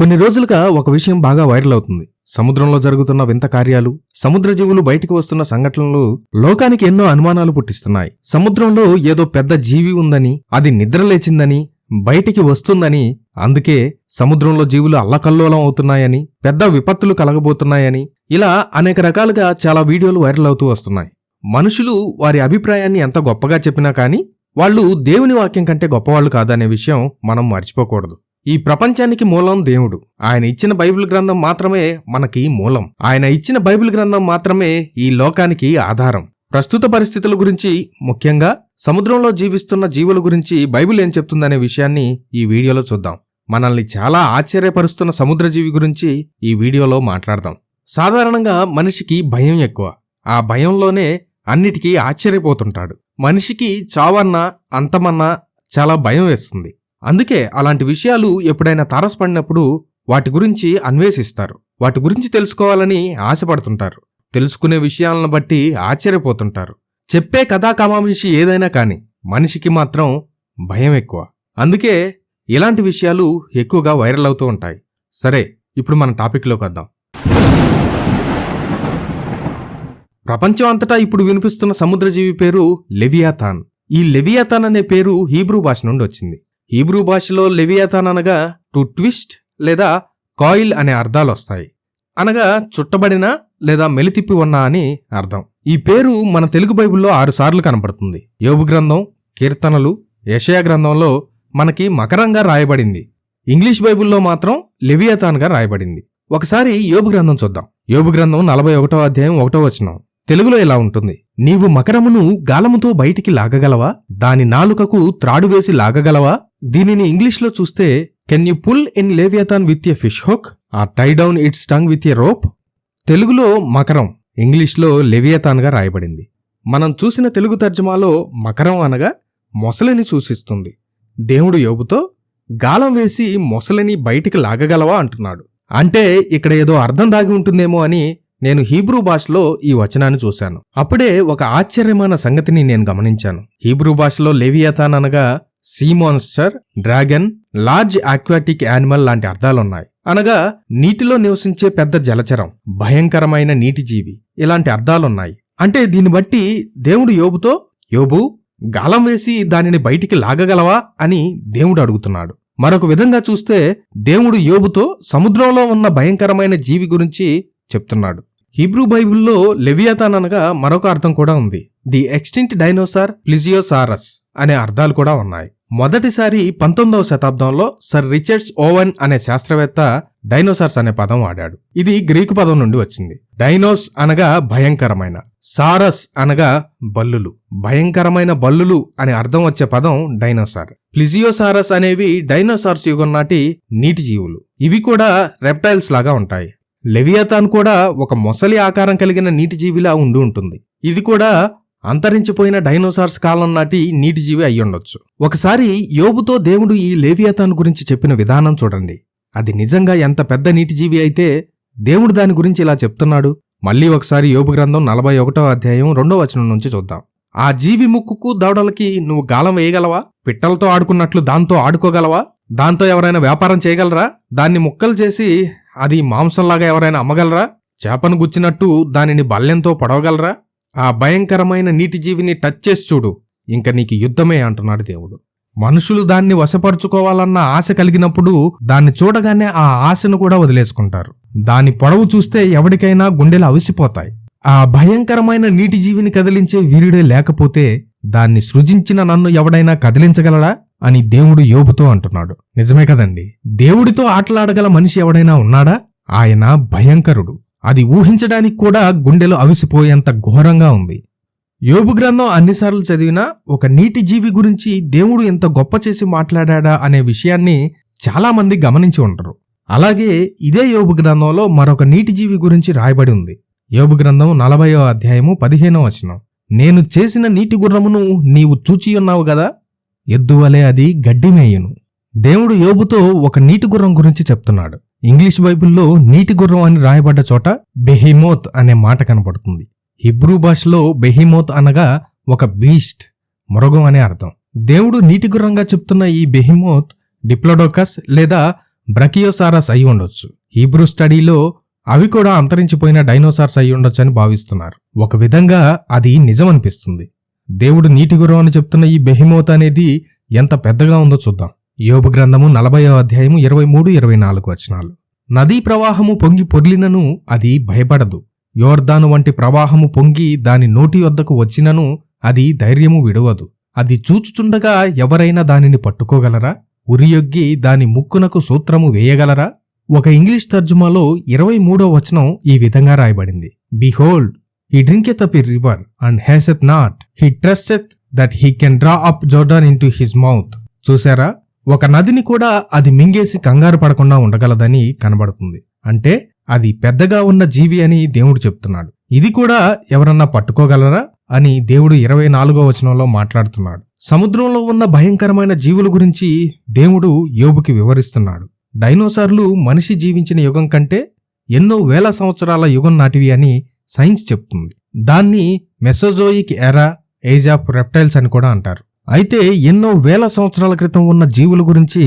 కొన్ని రోజులుగా ఒక విషయం బాగా వైరల్ అవుతుంది. సముద్రంలో జరుగుతున్న వింత కార్యాలు సముద్ర జీవులు బయటికి వస్తున్న సంఘటనలు లోకానికి ఎన్నో అనుమానాలు పుట్టిస్తున్నాయి. సముద్రంలో ఏదో పెద్ద జీవి ఉందని అది నిద్రలేచిందని బయటికి వస్తుందని అందుకే సముద్రంలో జీవులు అల్లకల్లోలం అవుతున్నాయని పెద్ద విపత్తులు కలగబోతున్నాయని ఇలా అనేక రకాలుగా చాలా వీడియోలు వైరల్ అవుతూ వస్తున్నాయి. మనుషులు వారి అభిప్రాయాన్ని ఎంత గొప్పగా చెప్పినా కానీ వాళ్ళు దేవుని వాక్యం కంటే గొప్పవాళ్ళు కాదనే విషయం మనం మర్చిపోకూడదు. ఈ ప్రపంచానికి మూలం దేవుడు. ఆయన ఇచ్చిన బైబిల్ గ్రంథం మాత్రమే మనకి మూలం. ఆయన ఇచ్చిన బైబిల్ గ్రంథం మాత్రమే ఈ లోకానికి ఆధారం. ప్రస్తుత పరిస్థితుల గురించి ముఖ్యంగా సముద్రంలో జీవిస్తున్న జీవుల గురించి బైబిల్ ఏం చెప్తుందనే విషయాన్ని ఈ వీడియోలో చూద్దాం. మనల్ని చాలా ఆశ్చర్యపరుస్తున్న సముద్రజీవి గురించి ఈ వీడియోలో మాట్లాడదాం. సాధారణంగా మనిషికి భయం ఎక్కువ. ఆ భయంలోనే అన్నిటికీ ఆశ్చర్యపోతుంటాడు. మనిషికి చావన్నా అంతమన్నా చాలా భయం వేస్తుంది. అందుకే అలాంటి విషయాలు ఎప్పుడైనా తారసపడినప్పుడు వాటి గురించి అన్వేషిస్తారు. వాటి గురించి తెలుసుకోవాలని ఆశపడుతుంటారు. తెలుసుకునే విషయాలను బట్టి ఆశ్చర్యపోతుంటారు. చెప్పే కథా ఏదైనా కానీ మనిషికి మాత్రం భయం ఎక్కువ. అందుకే ఇలాంటి విషయాలు ఎక్కువగా వైరల్ అవుతూ ఉంటాయి. సరే ఇప్పుడు మన టాపిక్లోకి వద్దాం. ప్రపంచం అంతటా ఇప్పుడు వినిపిస్తున్న సముద్రజీవి పేరు లెవియాథాన్. ఈ లెవియాథాన్ అనే పేరు హీబ్రూ భాష నుండి వచ్చింది. హీబ్రూ భాషలో లెవియాథాన్ అనగా టు ట్విస్ట్ లేదా కాయిల్ అనే అర్థాలు వస్తాయి. అనగా చుట్టబడిన లేదా మెలితిప్పి ఉన్న అని అర్థం. ఈ పేరు మన తెలుగు బైబిల్లో ఆరుసార్లు కనపడుతుంది. యోబు గ్రంథం కీర్తనలు యషయా గ్రంథంలో మనకి మకరంగా రాయబడింది. ఇంగ్లీష్ బైబిల్లో మాత్రం లెవియాథాన్గా రాయబడింది. ఒకసారి యోబు గ్రంథం చూద్దాం. యోబు గ్రంథం నలభై ఒకటో అధ్యాయం ఒకటో వచనం. తెలుగులో ఇలా ఉంటుంది. నీవు మకరమును గాలముతో బయటికి లాగగలవా? దాని నాలుకకు త్రాడు వేసి లాగగలవా? దీనిని ఇంగ్లీష్లో చూస్తే can you pull in Leviathan with a fish hook or tie down its tongue with a rope తెలుగులో మకరం ఇంగ్లీష్లో లెవియతాన్గా రాయబడింది. మనం చూసిన తెలుగు తర్జుమాలో మకరం అనగా మొసలిని సూచిస్తుంది. దేవుడు యోబుతో గాలం వేసి మొసలిని బయటికి లాగగలవా? అంటున్నాడు. అంటే ఇక్కడ ఏదో అర్థం దాగి ఉంటుందేమో అని నేను హీబ్రూ భాషలో ఈ వచనాన్ని చూశాను. అప్పుడే ఒక ఆశ్చర్యమైన సంగతిని నేను గమనించాను. హీబ్రూ భాషలో లెవియతాన్ అనగా sea monster dragon large aquatic animal లాంటి అర్థాలున్నాయి. అనగా నీటిలో నివసించే పెద్ద జలచరం భయంకరమైన నీటి జీవి ఇలాంటి అర్థాలున్నాయి. అంటే దీన్ని బట్టి దేవుడు యోబుతో యోబు గాలం వేసి దానిని బయటికి లాగగలవా? అని దేవుడు అడుగుతున్నాడు. మరొక విధంగా చూస్తే దేవుడు యోబుతో సముద్రంలో ఉన్న భయంకరమైన జీవి గురించి చెప్తున్నాడు. హీబ్రూ బైబిల్లో లెవియాతాన్ అనగా మరొక అర్థం కూడా ఉంది. ది ఎక్స్టింట్ డైనోసార్ ప్లిజియోసారస్ అనే అర్థాలు కూడా ఉన్నాయి. మొదటిసారి పంతొమ్మిదవ శతాబ్దంలో సర్ రిచర్డ్స్ ఓవెన్ అనే శాస్త్రవేత్త డైనోసార్స్ అనే పదం వాడాడు. ఇది గ్రీకు పదం నుండి వచ్చింది. డైనోస్ అనగా భయంకరమైన సారస్ అనగా బల్లులు. భయంకరమైన బల్లులు అనే అర్థం వచ్చే పదం డైనోసార్. ప్లిజియోసారస్ అనేవి డైనోసార్స్ యుగం నాటి నీటి జీవులు. ఇవి కూడా రెప్టైల్స్ లాగా ఉంటాయి. లెవియాతాన్ కూడా ఒక మొసలి ఆకారం కలిగిన నీటి జీవిలా ఉండి ఉంటుంది. ఇది కూడా అంతరించిపోయిన డైనోసార్స్ కాలం నాటి నీటి జీవి అయ్యుండొచ్చు ఒకసారి యోబుతో దేవుడు ఈ లేవియాతాన్ గురించి చెప్పిన విధానం చూడండి. అది నిజంగా ఎంత పెద్ద నీటి జీవి అయితే దేవుడు దాని గురించి ఇలా చెప్తున్నాడు. మళ్ళీ ఒకసారి యోబు గ్రంథం నలభై ఒకటో అధ్యాయం రెండో వచనం నుంచి చూద్దాం. ఆ జీవి ముక్కుకు దవడలకి నువ్వు గాలం వేయగలవా? పిట్టలతో ఆడుకున్నట్లు దాంతో ఆడుకోగలవా? దాంతో ఎవరైనా వ్యాపారం చేయగలరా? దాన్ని ముక్కలు చేసి అది మాంసంలాగా ఎవరైనా అమ్మగలరా? చేపను గుచ్చినట్టు దానిని బల్లెంతో పొడవగలరా? ఆ భయంకరమైన నీటి జీవిని టచ్ చేసి చూడు. ఇంక నీకు యుద్ధమే అంటున్నాడు దేవుడు. మనుషులు దాన్ని వశపరుచుకోవాలన్న ఆశ కలిగినప్పుడు దాన్ని చూడగానే ఆ ఆశను కూడా వదిలేసుకుంటారు. దాని పొడవు చూస్తే ఎవరికైనా గుండెలు అవిసిపోతాయి. ఆ భయంకరమైన నీటి జీవిని కదిలించే వీరుడే లేకపోతే దాన్ని సృజించిన నన్ను ఎవడైనా కదిలించగలడా అని దేవుడు యోబుతో అంటున్నాడు. నిజమే కదండి. దేవుడితో ఆటలాడగల మనిషి ఎవడైనా ఉన్నాడా? ఆయన భయంకరుడు. అది ఊహించడానికి కూడా గుండెలు అవిసిపోయేంత ఘోరంగా ఉంది. యోబు గ్రంథం అన్నిసార్లు చదివినా ఒక నీటి జీవి గురించి దేవుడు ఎంత గొప్ప చేసి మాట్లాడా అనే విషయాన్ని చాలామంది గమనించి ఉంటారు అలాగే ఇదే యోబు గ్రంథంలో మరొక నీటి జీవి గురించి రాయబడి ఉంది. యోబు గ్రంథం నలభయో అధ్యాయము పదిహేనో వచనం. నేను చేసిన నీటి గుర్రమును నీవు చూచియున్నావు గదా? ఎద్దువలే అది గడ్డిమేయును. దేవుడు యోబుతో ఒక నీటి గుర్రం గురించి చెప్తున్నాడు. ఇంగ్లీష్ బైబిల్లో నీటి గుర్రం అని రాయబడ్డ చోట బెహిమోత్ అనే మాట కనపడుతుంది హిబ్రూ భాషలో బెహిమోత్ అనగా ఒక బీస్ట్ మృగం అనే అర్థం. దేవుడు నీటి గుర్రంగా చెప్తున్న ఈ బెహిమోత్ డిప్లోడోకస్ లేదా బ్రకియోసారస్ అయి ఉండొచ్చు. హీబ్రూ స్టడీలో అవి కూడా అంతరించిపోయిన డైనోసార్స్ అయి ఉండొచ్చని భావిస్తున్నారు. ఒక విధంగా అది నిజమనిపిస్తుంది. దేవుడు నీటి గుర్రం అని చెప్తున్న ఈ బెహిమోత్ అనేది ఎంత పెద్దగా ఉందో చూద్దాం. యోబు గ్రంథము నలభైవ అధ్యాయము ఇరవై మూడు ఇరవై నాలుగు వచనాలు. నదీ ప్రవాహము పొంగి పొర్లినను అది భయపడదు. యోర్దాను వంటి ప్రవాహము పొంగి దాని నోటి వద్దకు వచ్చినను అది ధైర్యము విడవదు. అది చూచుచుండగా ఎవరైనా దానిని పట్టుకోగలరా? ఉరియొగ్గి దాని ముక్కునకు సూత్రము వేయగలరా? ఒక ఇంగ్లీష్ తర్జుమాలో ఇరవై మూడో వచనం ఈ విధంగా రాయబడింది. Behold he drinketh up a river and hasteth not. He trusteth that he can draw up Jordan in his mouth. చూసారా ఒక నదిని కూడా అది మింగేసి కంగారు పడకుండా ఉండగలదని కనబడుతుంది. అంటే అది పెద్దగా ఉన్న జీవి అని దేవుడు చెప్తున్నాడు. ఇది కూడా ఎవరన్నా పట్టుకోగలరా? అని దేవుడు ఇరవై నాలుగో వచనంలో మాట్లాడుతున్నాడు. సముద్రంలో ఉన్న భయంకరమైన జీవుల గురించి దేవుడు యోబుకి వివరిస్తున్నాడు. డైనోసార్లు మనిషి జీవించిన యుగం కంటే ఎన్నో వేల సంవత్సరాల యుగం నాటివి అని సైన్స్ చెప్తుంది. దాన్ని మెసోజోయిక్ ఎరా ఏజ్ ఆఫ్ రెప్టైల్స్ అని కూడా అంటారు. అయితే ఎన్నో వేల సంవత్సరాల క్రితం ఉన్న జీవుల గురించి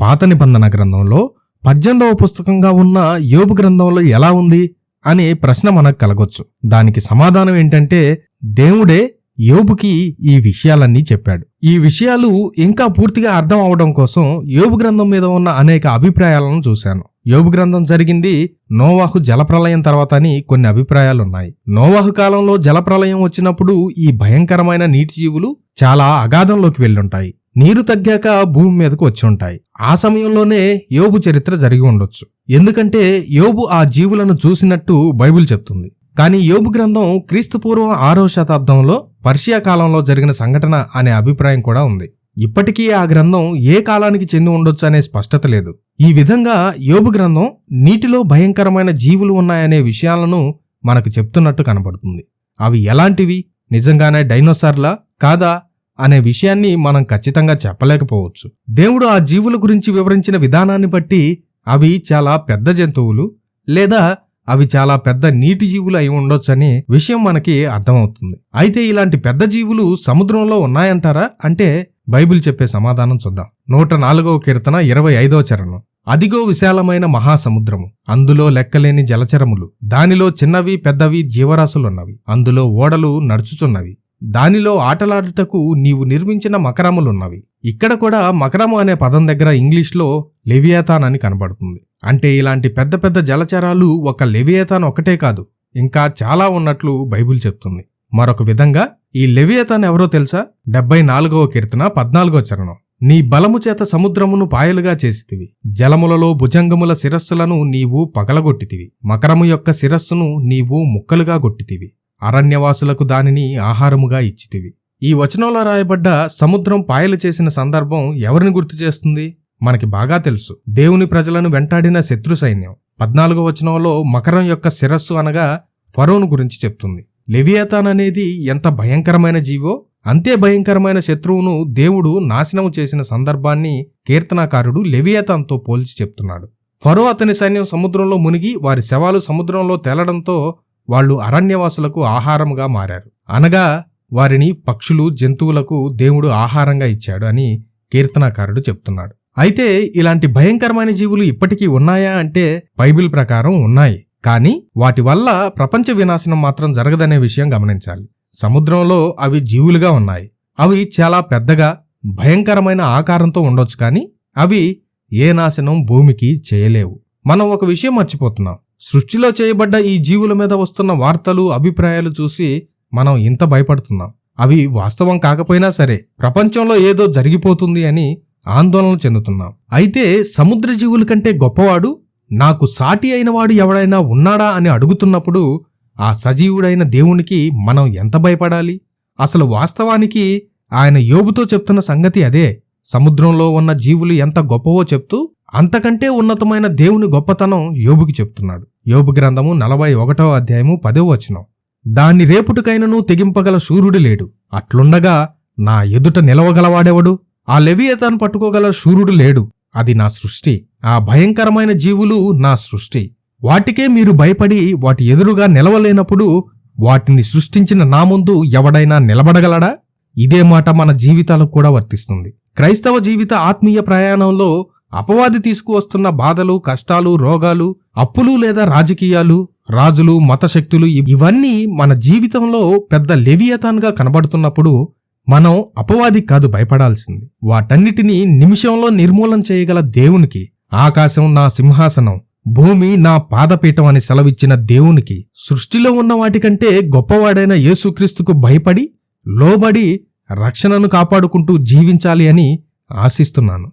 పాత నిబంధన గ్రంథంలో పద్దెనిమిదవ పుస్తకంగా ఉన్న యోబు గ్రంథంలో ఎలా ఉంది అనే ప్రశ్న మనకు కలగొచ్చు. దానికి సమాధానం ఏంటంటే దేవుడే యోబుకి ఈ విషయాలన్నీ చెప్పాడు. ఈ విషయాలు ఇంకా పూర్తిగా అర్థం అవడం కోసం యోబు గ్రంథం మీద ఉన్న అనేక అభిప్రాయాలను చూశాను. యోబు గ్రంథం జరిగింది నోవాహు జలప్రలయం తర్వాత అని కొన్ని అభిప్రాయాలున్నాయి. నోవాహు కాలంలో జలప్రలయం వచ్చినప్పుడు ఈ భయంకరమైన నీటి జీవులు చాలా అగాధంలోకి వెళ్ళుంటాయి. నీరు తగ్గాక భూమి మీదకు వచ్చి ఉంటాయి ఆ సమయంలోనే యోబు చరిత్ర జరిగి ఉండొచ్చు. ఎందుకంటే యోబు ఆ జీవులను చూసినట్టు బైబిల్ చెప్తుంది. కానీ యోబు గ్రంథం క్రీస్తుపూర్వం ఆరో శతాబ్దంలో పర్షియా కాలంలో జరిగిన సంఘటన అనే అభిప్రాయం కూడా ఉంది. ఇప్పటికీ ఆ గ్రంథం ఏ కాలానికి చెంది ఉండొచ్చు అనే స్పష్టత లేదు. ఈ విధంగా యోబు గ్రంథం నీటిలో భయంకరమైన జీవులు ఉన్నాయనే విషయాలను మనకు చెప్తున్నట్టు కనబడుతుంది. అవి ఎలాంటివి? నిజంగానే డైనోసార్లా? కాదా? అనే విషయాన్ని మనం ఖచ్చితంగా చెప్పలేకపోవచ్చు. దేవుడు ఆ జీవుల గురించి వివరించిన విధానాన్ని బట్టి అవి చాలా పెద్ద జంతువులు లేదా అవి చాలా పెద్ద నీటి జీవులు అయి ఉండొచ్చని విషయం మనకి అర్థమవుతుంది. అయితే ఇలాంటి పెద్ద జీవులు సముద్రంలో ఉన్నాయంటారా? అంటే బైబిల్ చెప్పే సమాధానం చూద్దాం. నూట నాలుగవ కీర్తన ఇరవై ఐదవ చరణం. అదిగో విశాలమైన మహాసముద్రము. అందులో లెక్కలేని జలచరములు. దానిలో చిన్నవి పెద్దవి జీవరాశులున్నవి. అందులో ఓడలు నడుచుచున్నవి. దానిలో ఆటలాడుటకు నీవు నిర్మించిన మకరములున్నవి. ఇక్కడ కూడా మకరము అనే పదం దగ్గర ఇంగ్లీష్లో లెవియాతాన్ అని కనబడుతుంది. అంటే ఇలాంటి పెద్ద పెద్ద జలచరాలు ఒక లెవియతాన్ ఒకటే కాదు ఇంకా చాలా ఉన్నట్లు బైబిల్ చెప్తుంది. మరొక విధంగా ఈ లెవియతాన్ ఎవరో తెలుసా? డెబ్బై నాలుగవ కీర్తన పద్నాలుగో చరణం. నీ బలము చేత సముద్రమును పాయలుగా చేసితివి. జలములలో భుజంగముల శిరస్సులను నీవు పగలగొట్టితివి. మకరము యొక్క శిరస్సును నీవు ముక్కలుగా గొట్టితివి. అరణ్యవాసులకు దానిని ఆహారముగా ఇచ్చితివి. ఈ వచనంలో రాయబడ్డ సముద్రం పాయలు చేసిన సందర్భం ఎవరిని గుర్తు చేస్తుంది? మనకి బాగా తెలుసు. దేవుని ప్రజలను వెంటాడిన శత్రు సైన్యం. పద్నాలుగో వచనంలో మకరం యొక్క శిరస్సు అనగా ఫరోను గురించి చెప్తుంది. లెవియాతాన్ అనేది ఎంత భయంకరమైన జీవో అంతే భయంకరమైన శత్రువును దేవుడు నాశనం చేసిన సందర్భాన్ని కీర్తనాకారుడు లెవియాతాన్తో పోల్చి చెప్తున్నాడు. ఫరో అతని సైన్యం సముద్రంలో మునిగి వారి శవాలు సముద్రంలో తేలడంతో వాళ్ళు అరణ్యవాసులకు ఆహారంగా మారారు. అనగా వారిని పక్షులు జంతువులకు దేవుడు ఆహారంగా ఇచ్చాడు అని కీర్తనాకారుడు చెప్తున్నాడు. అయితే ఇలాంటి భయంకరమైన జీవులు ఇప్పటికీ ఉన్నాయా అంటే బైబిల్ ప్రకారం ఉన్నాయి. కానీ వాటి వల్ల ప్రపంచ వినాశనం మాత్రం జరగదనే విషయం గమనించాలి. సముద్రంలో అవి జీవులుగా ఉన్నాయి. అవి చాలా పెద్దగా భయంకరమైన ఆకారంతో ఉండొచ్చు కానీ అవి ఏ నాశనం భూమికి చేయలేవు. మనం ఒక విషయం మర్చిపోతున్నాం. సృష్టిలో చేయబడ్డ ఈ జీవుల మీద వస్తున్న వార్తలు అభిప్రాయాలు చూసి మనం ఇంత భయపడుతున్నాం. అవి వాస్తవం కాకపోయినా సరే ప్రపంచంలో ఏదో జరిగిపోతుంది అని ఆందోళన చెందుతున్నాం. అయితే సముద్ర జీవుల కంటే గొప్పవాడు నాకు సాటి అయినవాడు ఎవడైనా ఉన్నాడా అని అడుగుతున్నప్పుడు ఆ సజీవుడైన దేవునికి మనం ఎంత భయపడాలి? అసలు వాస్తవానికి ఆయన యోబుతో చెప్తున్న సంగతి అదే. సముద్రంలో ఉన్న జీవులు ఎంత గొప్పవో చెప్తూ అంతకంటే ఉన్నతమైన దేవుని గొప్పతనం యోబుకి చెప్తున్నాడు. యోబు గ్రంథము నలభై ఒకటవ అధ్యాయము పదో వచనం. దాన్ని రేపుటికైనను తెగింపగల సూర్యుడు లేడు. అట్లుండగా నా ఎదుట నిలవగలవాడెవడు? ఆ లెవియతాన్ పట్టుకోగల సూర్యుడు లేడు. అది నా సృష్టి. ఆ భయంకరమైన జీవులు నా సృష్టి. వాటికే మీరు భయపడి వాటి ఎదురుగా నిలవలేనప్పుడు వాటిని సృష్టించిన నా ముందు ఎవడైనా నిలబడగలడా? ఇదే మాట మన జీవితాలకు కూడా వర్తిస్తుంది. క్రైస్తవ జీవిత ఆత్మీయ ప్రయాణంలో అపవాది తీసుకువస్తున్న బాధలు కష్టాలు రోగాలు అప్పులు లేదా రాజకీయాలు రాజులు మతశక్తులు ఇవన్నీ మన జీవితంలో పెద్ద లెవియతాన్గా కనబడుతున్నప్పుడు మనం అపవాది కాదు భయపడాల్సింది. వాటన్నిటినీ నిమిషంలో నిర్మూలన చేయగల దేవునికి ఆకాశం నా సింహాసనం భూమి నా పాదపీఠం అని సెలవిచ్చిన దేవునికి సృష్టిలో ఉన్న వాటికంటే గొప్పవాడైన యేసుక్రీస్తుకు భయపడి లోబడి రక్షణను కాపాడుకుంటూ జీవించాలి అని ఆశిస్తున్నాను.